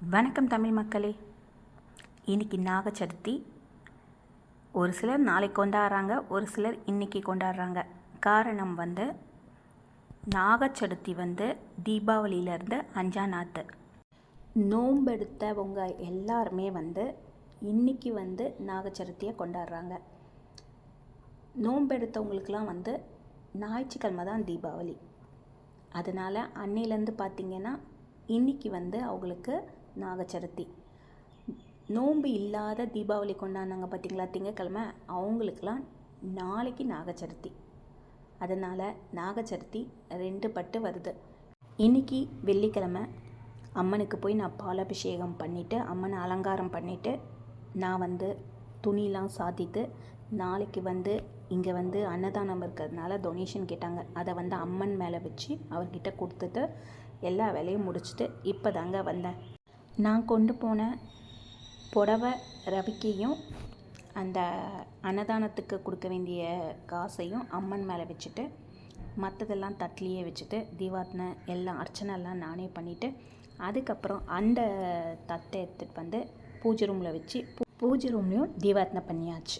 வணக்கம் தமிழ் மக்களே. இன்னைக்கு நாக சதுர்த்தி ஒரு சிலர் நாளைக்கு கொண்டாடுறாங்க ஒரு சிலர் இன்னைக்கு கொண்டாடுறாங்க. காரணம் வந்து நாக சதுர்த்தி வந்து தீபாவளியிலேருந்து அஞ்சா நாத்து நோம்பெடுத்தவங்க எல்லாருமே வந்து இன்னைக்கு வந்து நாக சதுர்த்தியை கொண்டாடுறாங்க. நோம்பெடுத்தவங்களுக்கெலாம் வந்து ஞாயிற்றுக்கிழமை தான் தீபாவளி. அதனால் அன்னையிலேருந்து பார்த்திங்கன்னா இன்னைக்கு வந்து அவங்களுக்கு நாகச்சதுர்த்தி. நோன்பு இல்லாத தீபாவளி கொண்டாடினாங்க பார்த்தீங்களா? திங்கக்கிழமை அவங்களுக்கெல்லாம் நாளைக்கு நாகச்சதுர்த்தி. அதனால் நாகச்சதுர்த்தி ரெண்டு பட்டு வருது. இன்னைக்கு வெள்ளிக்கிழமை அம்மனுக்கு போய் நான் பாலாபிஷேகம் பண்ணிவிட்டு அம்மனை அலங்காரம் பண்ணிவிட்டு நான் வந்து துணிலாம் சாத்திட்டு நாளைக்கு வந்து இங்கே வந்து அன்னதானம் இருக்கிறதுனால டொனேஷன் கேட்டாங்க. அதை வந்து அம்மன் மேலே வச்சு அவர்கிட்ட கொடுத்துட்டு எல்லா வேலையும் முடிச்சுட்டு இப்போ தாங்க வந்தேன். நான் கொண்டு போன புடவை ரவிக்கையும் அந்த அன்னதானத்துக்கு கொடுக்க வேண்டிய காசையும் அம்மன் மேலே வச்சுட்டு மற்றதெல்லாம் தட்லியே வச்சுட்டு தீபாத்தனை எல்லாம் அர்ச்சனைலாம் நானே பண்ணிவிட்டு அதுக்கப்புறம் அந்த தட்டை எடுத்துகிட்டு வந்து பூஜை ரூமில் வச்சு பூ- பூஜை ரூம்லேயும் தீபாத்தனை பண்ணியாச்சு.